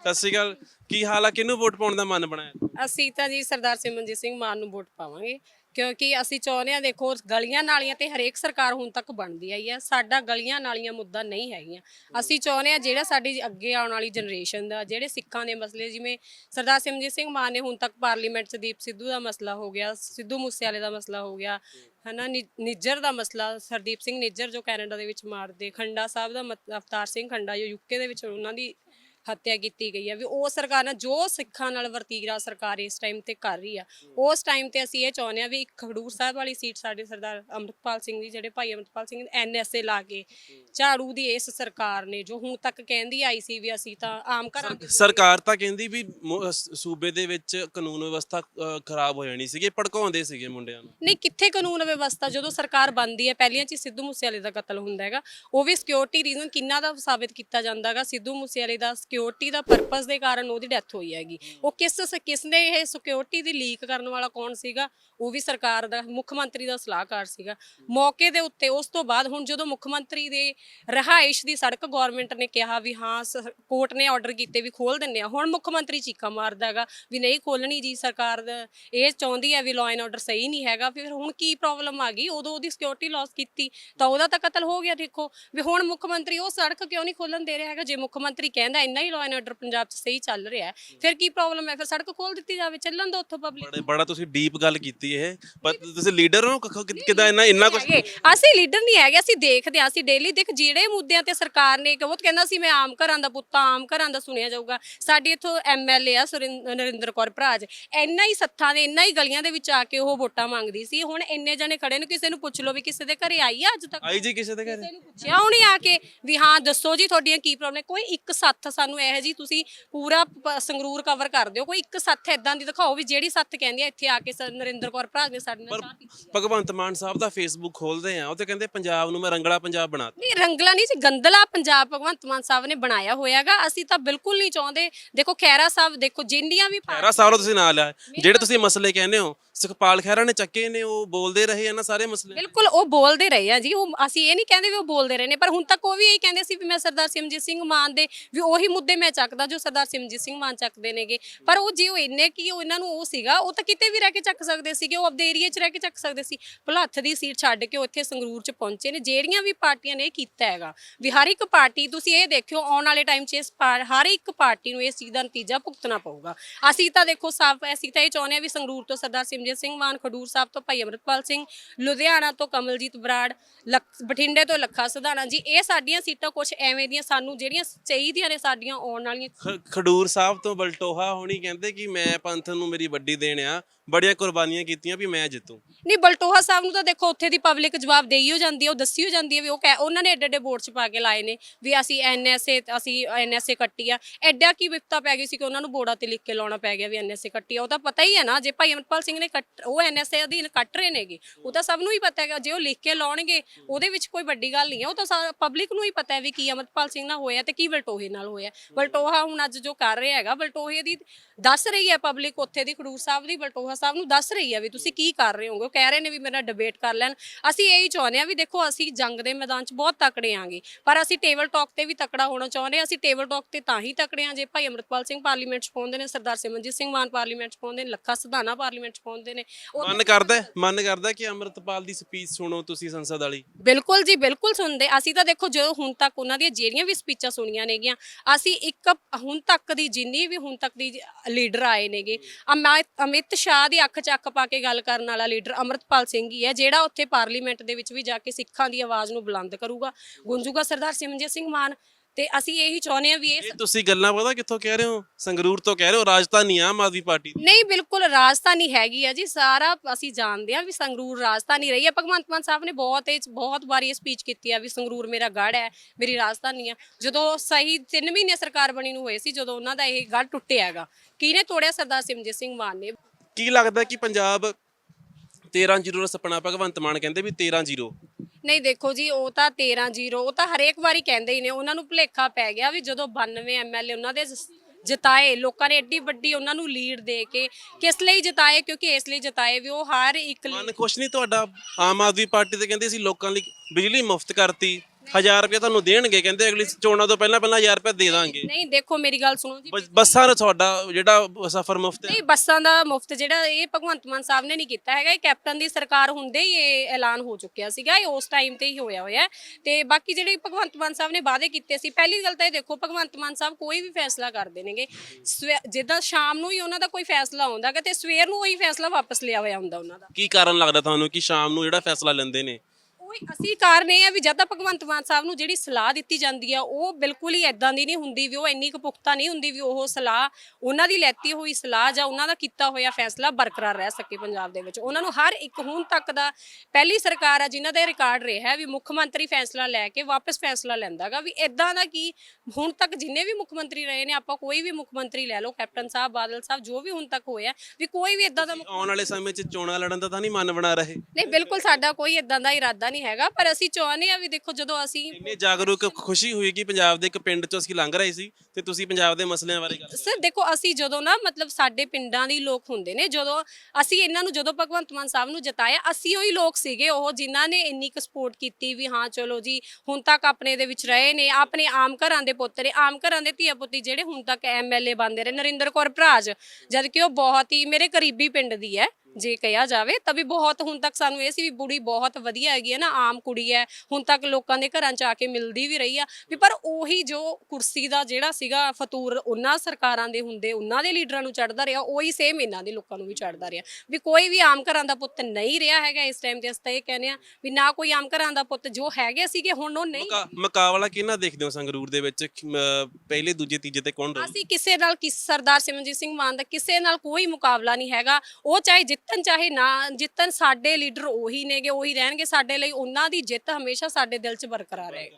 ਸਤਿ ਸ਼੍ਰੀ ਅਕਾਲ। ਕੀ ਹਾਲ ਆ? ਕਿਹਨੂੰ ਵੋਟ ਪਾਉਣ ਦਾ ਮਨ ਬਣਾਇਆ? ਅਸੀਂ ਤਾਂ ਜੀ ਸਰਦਾਰ ਸਿਮਰਨਜੀਤ ਸਿੰਘ ਮਾਨ ਨੂੰ ਵੋਟ ਪਾਵਾਂਗੇ, ਕਿਉਂਕਿ ਅਸੀਂ ਚਾਹੁੰਦੇ ਹਾਂ ਦੇਖੋ ਗਲੀਆਂ ਨਾਲੀਆਂ ਤੇ ਹਰੇਕ ਸਰਕਾਰ ਹੁਣ ਤੱਕ ਬਣਦੀ ਆਈ ਹੈ। ਸਾਡਾ ਗਲੀਆਂ ਨਾਲੀਆਂ ਮੁੱਦਾ ਨਹੀਂ ਹੈਗੀਆਂ। ਅਸੀਂ ਚਾਹੁੰਦੇ ਹਾਂ ਜਿਹੜਾ ਸਾਡੀ ਅੱਗੇ ਆਉਣ ਵਾਲੀ ਜਨਰੇਸ਼ਨ ਦਾ, ਜਿਹੜੇ ਸਿੱਖਾਂ ਦੇ ਮਸਲੇ, ਜਿਵੇਂ ਸਰਦਾਰ ਸਿਮਰਜੀਤ ਸਿੰਘ ਮਾਨ ਨੇ ਹੁਣ ਤੱਕ ਪਾਰਲੀਮੈਂਟ 'ਚ ਦੀਪ ਸਿੱਧੂ ਦਾ ਮਸਲਾ ਹੋ ਗਿਆ, ਸਿੱਧੂ ਮੂਸੇਵਾਲੇ ਦਾ ਮਸਲਾ ਹੋ ਗਿਆ, ਹਨਾ, ਨਿ- ਨਿੱਜਰ ਦਾ ਮਸਲਾ ਸਰਦੀਪ ਸਿੰਘ ਨਿੱਜਰ ਜੋ ਕੈਨੇਡਾ ਦੇ ਵਿੱਚ ਮਾਰਦੇ, ਖੰਡਾ ਸਾਹਿਬ ਦਾ ਮਤ- ਅਵਤਾਰ ਸਿੰਘ ਖੰਡਾ ਜੋ ਯੂਕੇ ਦੇ ਵਿੱਚ ਉਹਨਾਂ ਦੀ ਹੱਤਿਆ ਕੀਤੀ ਗਈ ਹੈ ਵੀ ਉਹ ਸਰਕਾਰ ਨਾਲ ਜੋ ਸਿੱਖਾਂ ਨਾਲ ਵਰਤੀਰਾ ਸਰਕਾਰ ਇਸ ਟਾਈਮ ਤੇ ਕਰ ਰਹੀ ਆ ਉਸ ਟਾਈਮ ਤੇ ਅਸੀਂ ਇਹ ਚਾਹੁੰਦੇ ਆ ਵੀ ਇੱਕ ਖਡੂਰ ਸਾਹਿਬ ਵਾਲੀ ਸੀਟ ਸਾਡੇ ਸਰਦਾਰ ਅੰਮ੍ਰਿਤਪਾਲ ਸਿੰਘ ਜੀ ਜਿਹੜੇ ਭਾਈ ਅੰਮ੍ਰਿਤਪਾਲ ਸਿੰਘ ਐਨਐਸਏ ਲਾ ਕੇ ਝਾੜੂ ਦੀ ਇਸ ਸਰਕਾਰ ਨੇ ਜੋ ਹੁਣ ਤੱਕ ਕਹਿੰਦੀ ਆਈ ਸੀ ਵੀ ਅਸੀਂ ਤਾਂ ਆਮ ਘਰਾਂ ਦੇ ਸਰਕਾਰ ਤਾਂ ਕਹਿੰਦੀ ਵੀ ਮੁ- ਅ, ਸ- ਸੂਬੇ ਦੇ ਵਿੱਚ ਕਾਨੂੰਨ ਵਿਵਸਥਾ ਅ, ਖਰਾਬ ਹੋ ਜਾਣੀ ਸੀਗੀ ਭੜਕਾਉਂਦੇ ਸੀਗੇ ਮੁੰਡਿਆਂ ਨੂੰ। ਨਹੀਂ ਕਿੱਥੇ ਕਾਨੂੰਨ ਵਿਵਸਥਾ? ਜਦੋਂ ਸਰਕਾਰ ਬਣਦੀ ਹੈ ਪਹਿਲੀਆਂ ਚ ਹੀ ਸਿੱਧੂ ਮੂਸੇਵਾਲੇ ਦਾ ਕਤਲ ਹੁੰਦਾ ਹੈਗਾ ਉਹ ਵੀ ਸਿਕਿਉਰਿਟੀ ਰੀਜ਼ਨ ਕਿੰਨਾ ਦਾ ਸਾਬਿਤ ਕੀਤਾ ਜਾਂਦਾ ਹੈਗਾ ਸਿੱਧੂ ਮੂਸੇਵਾਲੇ ਦਾ ਸਿਕਿਉਰਿਟੀ ਦਾ ਪਰਪਸ ਦੇ ਕਾਰਨ ਉਹਦੀ ਡੈਥ ਹੋਈ ਹੈਗੀ। ਉਹ ਕਿਸ ਕਿਸ ਨੇ ਇਹ ਸਿਕਿਉਰਿਟੀ ਦੀ ਲੀਕ ਕਰਨ ਵਾਲਾ ਕੌਣ ਸੀਗਾ? ਉਹ ਵੀ ਸਰਕਾਰ ਦਾ ਮੁੱਖ ਮੰਤਰੀ ਦਾ ਸਲਾਹਕਾਰ ਸੀਗਾ। ਮੌਕੇ ਦੇ ਉੱਤੇ ਉਸ ਤੋਂ ਬਾਅਦ ਹੁਣ ਜਦੋਂ ਮੁੱਖ ਮੰਤਰੀ ਦੇ ਰਹਾਇਸ਼ ਦੀ ਸੜਕ ਗਵਰਨਮੈਂਟ ਨੇ ਕਿਹਾ ਵੀ ਹਾਂ ਕੋਰਟ ਨੇ ਆਰਡਰ ਕੀਤੇ ਵੀ ਖੋਲ ਦਿੰਨੇ ਆ ਹੁਣ ਮੁੱਖ ਮੰਤਰੀ ਚੀਕਾ ਮਾਰਦਾ ਹੈਗਾ ਵੀ ਨਹੀਂ ਖੋਲਣੀ ਜੀ ਸਰਕਾਰ ਇਹ ਚਾਹੁੰਦੀ ਹੈ ਵੀ ਲਾਅ ਐਂਡ ਆਰਡਰ ਸਹੀ ਨਹੀਂ ਹੈਗਾ। ਫਿਰ ਹੁਣ ਕੀ ਪ੍ਰੋਬਲਮ ਆ ਗਈ? ਉਦੋਂ ਉਹਦੀ ਸਿਕਿਉਰਿਟੀ ਲਾਸ ਕੀਤੀ ਤਾਂ ਉਹਦਾ ਤਾਂ ਕਤਲ ਹੋ ਗਿਆ ਦੇਖੋ। ਵੀ ਹੁਣ ਮੁੱਖ ਮੰਤਰੀ ਉਹ ਸੜਕ ਕਿਉਂ ਨਹੀਂ ਖੋਲਣ ਦੇ ਰਿਹਾ ਹੈਗਾ? ਜੇ ਮੁੱਖ ਮੰਤਰੀ ਕਹਿੰਦਾ ਇੰਨਾ ਹੀ ਲਾਅ ਐਂਡ ਆਰਡਰ ਪੰਜਾਬ 'ਚ ਸਹੀ ਚੱਲ ਰਿਹਾ ਹੈ। ਫਿਰ ਕੀ ਪ੍ਰੋਬਲਮ ਹੈ? ਫਿਰ ਸੜਕ ਖੋਲ ਦਿੱਤੀ ਜਾਵੇ ਚੱਲਣ ਦੋ ਉੱਥੋਂ ਪਬਲਿਕ ਬੜੇ ਬੜਾ ਤੁਸੀਂ ਡੀਪ ਗੱਲ ਕੀਤੀ ਇਹ। ਪਰ ਤੁਸੀਂ ਲੀਡਰ ਹੋ ਕ- ਕ- ਕਿੱਦਾਂ ਇੰਨਾ ਇੰਨਾ ਕੁਝ ਹੈਗੇ ਅਸੀਂ ਲੀਡਰ ਨਹੀਂ ਹੈਗੇ ਅਸੀਂ ਦੇਖਦੇ ਹਾਂ ਅਸੀਂ ਡੇਲੀ ਦੇਖ ਜਿਹੜੇ ਮੁੱਦਿਆਂ ਤੇ ਸਰਕਾਰ ਨੇ ਕਿ ਉਹ ਤਾਂ ਕਹਿੰਦਾ ਸੀ ਮੈਂ ਆਮ ਘਰਾਂ ਦਾ ਪੁੱਤ ਹਾਂ, ਆਮ ਘਰਾਂ ਦਾ ਸੁਣਿਆ ਜਾਊਗਾ। ਸਾਡੇ ਇੱਥੋਂ ਐਮਐਲਏ ਆ ਸੁਰਿੰ- ਨਰਿੰਦਰ ਕੌਰ ਭਰਾਜ। ਇੰਨਾ ਹੀ ਸੱਥਾਂ ਦੇ ਇੰਨਾ ਹੀ ਗਲੀਆਂ ਦੇ ਵਿੱਚ ਆ ਕੇ ਉਹ ਵੋਟਾਂ ਮੰਗਦੀ ਸੀ। ਹੁਣ ਇੰਨੇ ਜਣੇ ਖੜੇ ਨੇ ਕਿਸੇ ਨੂੰ ਪੁੱਛ ਲਓ ਵੀ ਕਿਸੇ ਦੇ ਘਰੇ ਆਈ ਆ ਅੱਜ ਤੱਕ? ਆਈ ਜੀ ਕਿਸੇ ਦੇ ਘਰੇ। ਕਿਸੇ ਨੂੰ ਪੁੱਛਿਆ ਉਹਨੇ ਆ ਕੇ ਵੀ ਹਾਂ ਦੱਸੋ ਜੀ ਤੁਹਾਡੀਆਂ ਕੀ ਪ੍ਰੋਬਲਮ ਕੋਈ ਇੱਕ ਸੱਥ ਸਾਨੂੰ ਇਹ ਜੀ ਤੁਸੀਂ ਪੂਰਾ ਸੰਗਰੂਰ ਕਵਰ ਕਰ ਦਿਓ। ਕੋਈ ਇੱਕ ਸੱਥ ਇਦਾਂ ਦੀ ਦਿਖਾਓ ਵੀ ਜਿਹੜੀ ਸੱਥ ਕਹਿੰਦੀ ਆ ਇੱਥੇ ਆ ਕੇ ਨਰਿੰਦਰ ਕੌਰ ਭਰਾਜ ਨੇ ਸਾਡੇ ਨਾਲ ਪਰ ਚਾਹ ਪੀਤੀ ਭਗਵੰਤ ਮਾਨ ਸਾਹਿਬ ਦਾ ਫੇਸਬੁੱਕ ਖੋਲਦੇ ਆ ਉਹ ਤੇ ਕਹਿੰਦੇ ਪੰਜਾਬ ਨੂੰ ਮੈਂ ਰੰਗਲਾ ਪੰਜਾਬ ਬਣਾ ਨਹੀਂ ਰੰਗਲਾ ਨਹੀਂ ਸੀ ਗੰਦਲਾ ਪੰਜਾਬ ਭਗਵੰਤ ਮਾਨ ਸਾਹਿਬ ਨੇ ਬਣਾਇਆ ਹੋਇਆਗਾ। ਅਸੀਂ ਤਾਂ ਬਿਲਕੁਲ ਨਹੀਂ ਚਾਹੁੰਦੇ। ਦੇਖੋ ਖੈਰਾ ਸਾਹਿਬ ਦੇਖੋ ਜਿੰਨੀਆਂ ਵੀ ਖੈਰਾ ਸਾਹਿਬ ਨੂੰ ਤੁਸੀਂ ਨਾਂ ਲਿਆ ਜਿਹੜੇ ਤੁਸੀਂ ਮਸਲੇ ਕਹਿੰਦੇ ਹੋ ਸੁਖਪਾਲ ਖੈਰਾ ਨੇ ਚੱਕੇ ਨੇ ਉਹ ਬੋਲਦੇ ਰਹੇ ਆ ਨਾ ਸਾਰੇ ਮਸਲੇ? ਬਿਲਕੁਲ ਉਹ ਬੋਲਦੇ ਰਹੇ ਆ ਜੀ। ਉਹ ਅਸੀਂ ਇਹ ਨਹੀਂ ਕਹਿੰਦੇ ਵੀ ਉਹ ਬੋਲਦੇ ਰਹੇ ਨੇ ਪਰ ਹੁਣ ਤੱਕ ਉਹ ਵੀ ਇਹੀ ਕਹਿੰਦੇ ਸੀ ਵੀ ਮੈਂ ਸਰਦਾਰ ਸਿਮਰਜੀਤ ਸਿੰਘ ਮਾਨ ਦੇ ਵੀ ਉਹੀ ਮੁੱਦੇ ਮੈਂ ਚੱਕਦਾ ਜੋ ਸਰਦਾਰ ਸਿਮਰਜੀਤ ਸਿੰਘ ਮਾਨ ਚੱਕਦੇ ਨੇਗੇ। ਪਰ ਉਹ ਜੇ ਉਹ ਇੰਨੇ ਕੀ ਉਹ ਇਹਨਾਂ ਨੂੰ ਉਹ ਸੀਗਾ, ਉਹ ਤਾਂ ਕਿਤੇ ਵੀ ਰਹਿ ਕੇ ਚੱਕ ਸਕਦੇ ਸੀਗੇ, ਉਹ ਆਪਦੇ ਏਰੀਆ 'ਚ ਰਹਿ ਕੇ ਚੱਕ ਸਕਦੇ ਸੀ। ਭੁਲੱਥ ਦੀ ਸੀਟ ਛੱਡ ਕੇ ਉਹ ਸੰਗਰੂਰ 'ਚ ਪਹੁੰਚੇ ਨੇ, ਜਿਹੜੀਆਂ ਵੀ ਪਾਰਟੀਆਂ ਨੇ ਇਹ ਕੀਤਾ ਹੈਗਾ। ਵੀ ਹਰ ਇੱਕ ਪਾਰਟੀ, ਤੁਸੀਂ ਇਹ ਦੇਖਿਓ, ਆਉਣ ਵਾਲੇ ਟਾਈਮ 'ਚ ਇਸ ਹਰ ਇੱਕ ਪਾਰਟੀ ਨੂੰ ਇਸ ਚੀਜ਼ ਦਾ ਨਤੀਜਾ ਭੁਗਤਣਾ ਪਊਗਾ। ਅਸੀਂ ਤਾਂ ਦੇਖੋ ਸਾਫ਼, ਅਸੀਂ ਤਾਂ ਇਹ ਚਾਹੁੰਦੇ ਹਾਂ ਵੀ ਸੰਗਰੂਰ ਤੋਂ ਸਰਦਾਰ ਸਿਮਰਜੀਤ ਸਿੰਘ ਮਾਨ, ਖਡੂਰ ਸਾਹਿਬ ਤੋਂ ਭਾਈ ਅਮਰਿਤਪਾਲ ਸਿੰਘ, ਲੁਧਿਆਣਾ ਤੋਂ ਕਮਲਜੀਤ ਬਰਾੜ, ਲੱਖ- ਬਠਿੰਡੇ ਤੋਂ ਲੱਖਾ ਸਧਾਣਾ ਜੀ, ਇਹ ਸਾਡੀਆਂ ਸੀਟਾਂ ਕੁਝ ਐਵੇਂ ਦੀਆਂ ਸਾਨੂੰ, ਜਿਹੜੀਆਂ ਚਾਹੀਦੀਆਂ ਨੇ ਸਾਡੀਆਂ ਆਉਣ ਵਾਲੀਆਂ ਖ- ਖਡੂਰ ਸਾਹਿਬ ਤੋਂ ਬਲਟੋਹਾ ਹੋਣੀ ਕਹਿੰਦੇ ਕਿ ਮੈਂ ਪੰਥ ਨੂੰ ਮੇਰੀ ਵੱਡੀ ਦੇਣ ਆ ਬੜੀਆਂ ਕੁਰਬਾਨੀਆਂ ਕੀਤੀਆਂ ਵੀ ਮੈਂ ਜਿੱਤੂ। ਨਹੀਂ ਬਲਟੋਹਾ ਸਾਹਿਬ ਨੂੰ ਤਾਂ ਦੇਖੋ ਉੱਥੇ ਦੀ ਪਬਲਿਕ ਜਵਾਬ ਦੇਈ ਹੋ ਜਾਂਦੀ ਹੈ ਉਹ ਦੱਸੀ ਹੋ ਜਾਂਦੀ ਹੈ ਵੀ ਉਹ ਕਹਿ- ਉਹਨਾਂ ਨੇ ਐਡੇ ਐਡੇ ਬੋਰਡ 'ਚ ਪਾ ਕੇ ਲਾਏ ਨੇ ਵੀ ਅਸੀਂ ਐਨਐਸਏ ਅਸੀਂ ਐਨਐਸਏ ਕੱਟੀ ਆ। ਐਡਾ ਕੀ ਵਿਪਤਾ ਪੈ ਗਈ ਸੀ ਕਿ ਉਹਨਾਂ ਨੂੰ ਬੋਰਡਾਂ ਤੇ ਲਿਖ ਕੇ ਲਾਉਣਾ ਪੈ ਗਿਆ ਵੀ ਐਨਐਸਏ ਕੱਟੀ ਆ। ਉਹ ਤਾਂ ਪਤਾ ਹੀ ਹੈ ਨਾ ਜੇ ਭਾਈ ਅਮਰਪਾਲ ਸਿੰਘ ਨੇ ਕੱਟ ਉਹ ਐਨਐਸਏ ਅਧੀਨ ਕੱਟ ਰਹੇ ਨੇਗੇ ਉਹ ਤਾਂ ਸਭ ਨੂੰ ਹੀ ਪਤਾ ਹੈਗਾ ਜੇ ਉਹ ਲਿਖ ਕੇ ਲਾਉਣਗੇ ਉਹਦੇ ਵਿੱਚ ਕੋਈ ਵੱਡੀ ਗੱਲ ਨਹੀਂ ਹੈ ਉਹ ਤਾਂ ਪਬਲਿਕ ਨੂੰ ਹੀ ਪਤਾ ਹੈ ਵੀ ਕੀ ਅਮਰਪਾਲ ਸਿੰਘ ਨਾਲ ਹੋਇਆ ਤੇ ਕੀ ਬਲਟੋਹੇ ਨਾਲ ਹੋਇਆ। ਬਲਟੋਹਾ ਹੁਣ ਅੱਜ ਜੋ ਕਰ ਰਿਹਾ ਹੈਗਾ ਬਲਟੋਹੇ ਦੀ ਦੱਸ ਰਹੀ ਹੈ ਪਬਲਿਕ ਉੱਥੇ ਦੀ ਖਡੂਰ ਸਾਹਿਬ ਦੀ ਬਲਟੋਹਾ ਸਾਹਿਬ ਨੂੰ ਦੱਸ ਰਹੀ ਹੈ ਵੀ ਤੁਸੀਂ ਕੀ ਕਰ ਰਹੇ ਹੋਗੇ ਉਹ ਕਹਿ ਰਹੇ ਨੇ ਵੀ ਮੇਰੇ ਨਾਲ ਡਿਬੇਟ ਕਰ ਲੈਣ। ਅਸੀਂ ਇਹੀ ਚਾਹੁੰਦੇ ਆ ਵੀ ਦੇਖੋ ਅਸੀਂ ਜੰਗ ਦੇ ਮੈਦਾਨ 'ਚ ਬਹੁਤ ਤਕੜੇ ਆਂਗੇ ਪਰ ਅਸੀਂ ਟੇਬਲ ਟਾਕ ਤੇ ਵੀ ਤਕੜਾ ਹੋਣਾ ਚਾਹੁੰਦੇ ਹਾਂ ਅਸੀਂ ਟੇਬਲ ਟਾਕ ਤੇ ਤਾਂ ਹੀ ਤਕੜੇ ਆ ਜੇ ਭਾਈ ਅਮਰਤਪਾਲ ਸਿੰਘ ਪਾਰਲੀਮੈਂਟ 'ਚ ਪਹੁੰਚਦੇ ਨੇ ਸਰਦਾਰ ਸਿਮਰਨਜੀਤ ਸਿੰਘ ਮਾਨ ਪਾਰਲੀਮੈਂਟ 'ਚ ਪਹੁੰਚਦੇ ਨੇ ਲੱਖਾ ਸਿਧਾਣਾ ਪਾਰਲੀਮੈਂਟ 'ਚ ਪਹੁੰਚਦੇ ਨੇ ਮਨ ਕਰਦਾ ਮਨ ਕਰਦਾ ਕਿ ਅੰਮ੍ਰਿਤਪਾਲ ਦੀ ਸਪੀਚ ਸੁਣੋ ਤੁਸੀਂ ਸੰਸਦ ਵਾਲੀ। ਬਿਲਕੁਲ ਜੀ ਬਿਲਕੁਲ ਸੁਣਦੇ। ਅਸੀਂ ਤਾਂ ਦੇਖੋ ਜਦੋਂ ਹੁਣ ਤੱਕ ਉਹਨਾਂ ਦੀਆਂ ਜਿਹੜੀਆਂ ਵੀ ਸਪੀਚਾਂ ਸੁਣੀਆਂ ਨੇਗੀਆਂ ਅਸੀਂ ਇੱਕ ਹੁਣ ਤੱਕ ਦੀ ਜਿੰਨੀ ਵੀ ਹੁਣ ਤੱਕ ਦੀ ਲੀਡਰ ਆਏ ਨੇਗੇ, ਅਮਿਤ ਸ਼ਾਹ ਦੀ ਅੱਖ 'ਚ ਅੱਖ ਪਾ ਕੇ ਗੱਲ ਕਰਨ ਵਾਲਾ ਲੀਡਰ ਅਮਰਤਪਾਲ ਸਿੰਘ ਹੀ ਹੈ, ਜਿਹੜਾ ਉੱਥੇ ਪਾਰਲੀਮੈਂਟ ਦੇ ਵਿੱਚ ਵੀ ਜਾ ਕੇ ਸਿੱਖਾਂ ਦੀ ਆਵਾਜ਼ ਨੂੰ ਬੁਲੰਦ ਕਰੂਗਾ। ਗੁੰਜੂਗਾ ਸਰਦਾਰ ਸਿਮਰਜੀਤ ਸਿੰਘ ਮਾਨ ਤੇ ਅਸੀਂ ਇਹੀ ਚਾਹੁੰਦੇ ਹਾਂ ਵੀ ਇਹ ਇਹ ਤੁਸੀਂ ਗੱਲਾਂ ਪਤਾ ਕਿੱਥੋਂ ਕਹਿ ਰਹੇ ਹੋ? ਸੰਗਰੂਰ ਤੋਂ ਕਹਿ ਰਹੇ ਹੋ ਰਾਜਧਾਨੀ ਆ ਆਮ ਆਦਮੀ ਪਾਰਟੀ ਦੀ। ਨਹੀਂ ਬਿਲਕੁਲ ਰਾਜਧਾਨੀ ਹੈਗੀ ਆ ਜੀ। ਸਾਰਾ ਅਸੀਂ ਜਾਣਦੇ ਆ ਵੀ ਸੰਗਰੂਰ ਰਾਜਧਾਨੀ ਰਹੀ ਹੈ ਭਗਵੰਤ ਮਾਨ ਸਾਹਿਬ ਨੇ ਬਹੁਤ ਇਹ ਬਹੁਤ ਵਾਰੀ ਇਹ ਸਪੀਚ ਕੀਤੀ ਆ ਵੀ ਸੰਗਰੂਰ ਮੇਰਾ ਗੜ ਹੈ ਮੇਰੀ ਰਾਜਧਾਨੀ ਆ। ਜਦੋਂ ਸਹੀ 3 ਮਹੀਨੇ ਸਰਕਾਰ ਬਣੀ ਨੂੰ ਹੋਏ ਸੀ ਜਦੋਂ ਉਹਨਾਂ ਦਾ ਇਹ ਗੜ ਟੁੱਟਿਆ ਹੈਗਾ ਕਿਹਨੇ ਤੋੜਿਆ? ਸਰਦਾਰ ਸਿਮਰਜੀਤ ਸਿੰਘ ਮਾਨ ਨੇ। ਕੀ ਲੱਗਦਾ ਕਿ ਪੰਜਾਬ 13-0 ਦਾ ਸੁਪਨਾ ਭਗਵੰਤ ਮਾਨ ਕਹਿੰਦੇ ਵੀ 13-0 ਨਹੀਂ ਦੇਖੋ ਜੀ ਉਹ ਤਾਂ 13 0 ਉਹ ਤਾਂ ਹਰੇਕ ਵਾਰੀ ਕਹਿੰਦੇ ਹੀ ਨੇ ਉਹਨਾਂ ਨੂੰ ਭੁਲੇਖਾ ਪੈ ਗਿਆ ਵੀ ਜਦੋਂ 92 ਐਮਐਲਏ ਉਹਨਾਂ ਦੇ ਜਿਤਾਏ ਲੋਕਾਂ ਨੇ ਐਡੀ ਵੱਡੀ ਉਹਨਾਂ ਨੂੰ ਲੀਡ ਦੇ ਕੇ ਕਿਸ ਲਈ ਜਿਤਾਏ ਕਿਉਂਕਿ ਇਸ ਲਈ ਜਿਤਾਏ ਵੀ ਉਹ ਹਰ ਇੱਕ ਲਈ ਮਨ ਖੁਸ਼ ਨਹੀਂ ਤੁਹਾਡਾ? ਆਮ ਆਦਮੀ ਪਾਰਟੀ ਤੇ ਕਹਿੰਦੇ ਸੀ ਲੋਕਾਂ ਲਈ ਬਿਜਲੀ ਮੁਫਤ ਕਰਤੀ। 1000 ਰੁਪਏ ਤੁਹਾਨੂੰ ਦੇਣਗੇ ਕਹਿੰਦੇ ਅਗਲੀ ਚੋਣਾਂ ਤੋਂ ਪਹਿਲਾਂ ਪਹਿਲਾਂ 1000 ਰੁਪਏ ਦੇ ਦਾਂਗੇ। ਨਹੀਂ ਦੇਖੋ ਮੇਰੀ ਗੱਲ ਸੁਣੋ ਜੀ। ਬਸ- ਬੱਸਾਂ ਦਾ ਤੁਹਾਡਾ ਜਿਹੜਾ ਸਫ਼ਰ ਮੁਫਤ ਹੈ। ਨਹੀਂ ਬੱਸਾਂ ਦਾ ਮੁਫਤ ਜਿਹੜਾ ਇਹ ਭਗਵੰਤ ਮਾਨ ਸਾਹਿਬ ਨੇ ਨਹੀਂ ਕੀਤਾ ਹੈਗਾ ਇਹ ਕੈਪਟਨ ਦੀ ਸਰਕਾਰ ਹੁੰਦੇ ਹੀ ਇਹ ਐਲਾਨ ਹੋ ਚੁੱਕਿਆ ਸੀਗਾ ਇਹ ਉਸ ਟਾਈਮ ਤੇ ਹੀ ਹੋਇਆ ਹੋਇਆ। ਹੈ। ਤੇ ਬਾਕੀ ਜਿਹੜੇ ਭਗਵੰਤ ਮਾਨ ਸਾਹਿਬ ਨੇ ਵਾਅਦੇ ਕੀਤੇ ਸੀ ਪਹਿਲੀ ਗੱਲ ਤਾਂ ਇਹ ਦੇਖੋ ਭਗਵੰਤ ਮਾਨ ਸਾਹਿਬ ਕੋਈ ਵੀ ਫੈਸਲਾ ਕਰਦੇ ਨੇਗੇ। ਸਵੇ- ਜਿੱਦਾਂ ਸ਼ਾਮ ਨੂੰ ਹੀ ਉਹਨਾਂ ਦਾ ਕੋਈ ਫੈਸਲਾ ਆਉਂਦਾ ਹੈਗਾ ਤੇ ਸਵੇਰ ਨੂੰ ਉਹੀ ਫੈਸਲਾ ਵਾਪਸ ਲਿਆ ਹੋਇਆ ਹੁੰਦਾ ਉਹਨਾਂ ਦਾ। ਕੀ ਕਾਰਨ ਲੱਗਦਾ ਤੁਹਾਨੂੰ ਕਿ ਸ਼ਾਮ ਨੂੰ ਜਿਹੜਾ ਫੈਸਲਾ ਲੈਂਦੇ ਨੇ ਉਹ ਅਸੀਂ ਕਾਰਨ ਇਹ ਆ ਵੀ ਜਦ ਤੱਕ ਭਗਵੰਤ ਮਾਨ ਸਾਹਿਬ ਨੂੰ ਜਿਹੜੀ ਸਲਾਹ ਦਿੱਤੀ ਜਾਂਦੀ ਆ ਉਹ ਬਿਲਕੁਲ ਹੀ ਐਦਾਂ ਦੀ ਨਹੀਂ ਹੁੰਦੀ ਵੀ ਉਹ ਇੰਨੀ ਕੁ ਪੁਖਤਾ ਨਹੀਂ ਹੁੰਦੀ ਵੀ ਉਹ ਸਲਾਹ ਉਹਨਾਂ ਦੀ ਲੈਤੀ ਹੋਈ ਸਲਾਹ ਜਾਂ ਉਹਨਾਂ ਦਾ ਕੀਤਾ ਹੋਇਆ ਫੈਸਲਾ ਬਰਕਰਾਰ ਰਹਿ ਸਕੇ ਪੰਜਾਬ ਦੇ ਵਿੱਚ। ਉਹਨਾਂ ਨੂੰ ਹਰ ਇੱਕ ਹੁਣ ਤੱਕ ਦਾ ਪਹਿਲੀ ਸਰਕਾਰ ਆ ਜਿਨ੍ਹਾਂ ਦਾ ਰਿਕਾਰਡ ਰਿਹਾ ਵੀ ਮੁੱਖ ਮੰਤਰੀ ਫੈਸਲਾ ਲੈ ਕੇ ਵਾਪਸ ਫੈਸਲਾ ਲੈਂਦਾਗਾ ਵੀ ਐਦਾਂ ਦਾ ਕੀ ਹੁਣ ਤੱਕ ਜਿੰਨੇ ਵੀ ਮੁੱਖ ਮੰਤਰੀ ਰਹੇ ਨੇ ਆਪਾਂ ਕੋਈ ਵੀ ਮੁੱਖ ਮੰਤਰੀ ਲੈ ਲਓ ਕੈਪਟਨ ਸਾਹਿਬ ਬਾਦਲ ਸਾਹਿਬ ਜੋ ਵੀ ਹੁਣ ਤੱਕ ਹੋਇਆ ਵੀ ਕੋਈ ਵੀ ਐਦਾਂ ਦਾ ਆਉਣ ਵਾਲੇ ਸਮੇਂ 'ਚ ਚੋਣਾਂ ਲੜਨ ਦਾ ਤਾਂ ਨਹੀਂ ਮਨ ਬਣਾ ਰਹੇ। ਨਹੀਂ ਬਿਲਕੁਲ ਸਾਡਾ ਕੋਈ ਇਦਾਂ ਦਾ ਇਰਾਦਾ ਨਹੀਂ ਹੈਗਾ ਪਰ ਅਸੀਂ ਚਾਹੁੰਦੇ ਆ ਵੀ ਦੇਖੋ ਜਦੋਂ ਅਸੀਂ ਇੰਨੇ ਜਾਗਰੂਕ ਖੁਸ਼ੀ ਹੋਈ ਕਿ ਪੰਜਾਬ ਦੇ ਇੱਕ ਪਿੰਡ 'ਚੋਂ ਅਸੀਂ ਲੰਘ ਰਹੇ ਸੀ ਤੇ ਤੁਸੀਂ ਪੰਜਾਬ ਦੇ ਮਸਲਿਆਂ ਬਾਰੇ ਗੱਲ ਸਰ ਦੇਖੋ ਅਸੀਂ ਜਦੋਂ ਨਾ ਮਤਲਬ ਸਾਡੇ ਪਿੰਡਾਂ ਦੇ ਲੋਕ ਹੁੰਦੇ ਨੇ ਜਦੋਂ ਅਸੀਂ ਇਹਨਾਂ ਨੂੰ ਜਦੋਂ ਭਗਵੰਤ ਮਾਨ ਸਾਹਿਬ ਨੂੰ ਜਿਤਾਇਆ ਅਸੀਂ ਉਹੀ ਲੋਕ ਸੀਗੇ ਉਹ ਜਿਨ੍ਹਾਂ ਨੇ ਇੰਨੀ ਕੁ ਸਪੋਰਟ ਕੀਤੀ ਵੀ ਹਾਂ ਚਲੋ ਜੀ ਹੁਣ ਤੱਕ ਆਪਣੇ ਦੇ ਵਿੱਚ ਰਹੇ ਨੇ ਆਪਣੇ ਆਮ ਘਰਾਂ ਦੇ ਪੁੱਤ ਨੇ ਆਮ ਘਰਾਂ ਦੇ ਧੀਆ ਪੁੱਤੀ ਜਿਹੜੇ ਹੁਣ ਤੱਕ ਐਮਐਲਏ ਬਣਦੇ ਰਹੇ ਨਰਿੰਦਰ ਕੌਰ ਭਰਾਜ ਜਦ ਕਿ ਉਹ ਬਹੁਤ ਹੀ ਮੇਰੇ ਕਰੀਬੀ ਪਿੰਡ ਦੀ ਹੈ ਜੇ ਕਿਹਾ ਜਾਵੇ ਤਾਂ ਵੀ ਬਹੁਤ ਹੁਣ ਤੱਕ ਸਾਨੂੰ ਇਹ ਸੀ ਵੀ ਬੁੜੀ ਬਹੁਤ ਵਧੀਆ ਹੈਗੀ ਹੈ ਨਾ ਆਮ ਕੁੜੀ ਹੈ। ਹੁਣ ਤੱਕ ਲੋਕਾਂ ਦੇ ਘਰਾਂ ਚ ਆ ਕੇ ਮਿਲਦੀ ਵੀ ਰਹੀ ਆ। ਵੀ ਪਰ ਉਹੀ ਜੋ ਕੁਰਸੀ ਦਾ ਜਿਹੜਾ ਸੀਗਾ ਫਤੂਰ ਉਹਨਾਂ ਸਰਕਾਰਾਂ ਦੇ ਹੁੰਦੇ ਉਹਨਾਂ ਦੇ ਲੀਡਰਾਂ ਨੂੰ ਚੜਦਾ ਰਿਹਾ ਉਹੀ ਸੇਮ ਇਹਨਾਂ ਦੇ ਲੋਕਾਂ ਨੂੰ ਵੀ ਚੜਦਾ ਰਿਹਾ। ਵੀ ਕੋਈ ਵੀ ਆਮ ਘਰਾਂ ਦਾ ਪੁੱਤ ਨਹੀਂ ਰਿਹਾ ਹੈਗਾ ਇਸ ਟਾਈਮ ਤੇ ਅਸੀਂ ਤਾਂ ਇਹ ਕਹਿੰਦੇ ਆ ਵੀ ਨਾ ਕੋਈ ਆਮ ਘਰਾਂ ਦਾ ਪੁੱਤ ਜੋ ਹੈਗੇ ਸੀਗੇ ਹੁਣ ਉਹ ਨਹੀਂ। ਮੁਕਾ- ਮੁਕਾਬਲਾ ਕਿਹਨਾਂ ਦੇਖਦੇ ਹੋ ਸੰਗਰੂਰ ਦੇ ਵਿੱਚ? ਅਮ, ਪਹਿਲੇ ਦੂਜੇ ਤੀਜੇ ਤੇ ਕੌਣ ਰਹੂ? ਅਸੀਂ ਕਿਸੇ ਨਾਲ ਕਿਸ ਸਰਦਾਰ ਸਿਮਰਨਜੀਤ ਸਿੰਘ ਮਾਨ ਦਾ ਕਿਸੇ ਨਾਲ ਕੋਈ ਮੁਕਾਬਲਾ ਨਹੀਂ ਹੈਗਾ। ਉਹ ਚਾਹੇ ਜਿੱਤਣ ਚਾਹੇ ਨਾ ਜਿੱਤਣ, ਸਾਡੇ ਲੀਡਰ ਉਹੀ ਨੇਗੇ, ਉਹੀ ਰਹਿਣਗੇ, ਸਾਡੇ ਲਈ ਉਹਨਾਂ ਦੀ ਜਿੱਤ ਹਮੇਸ਼ਾ ਸਾਡੇ ਦਿਲ 'ਚ ਬਰਕਰਾਰ ਰਹੇਗੀ।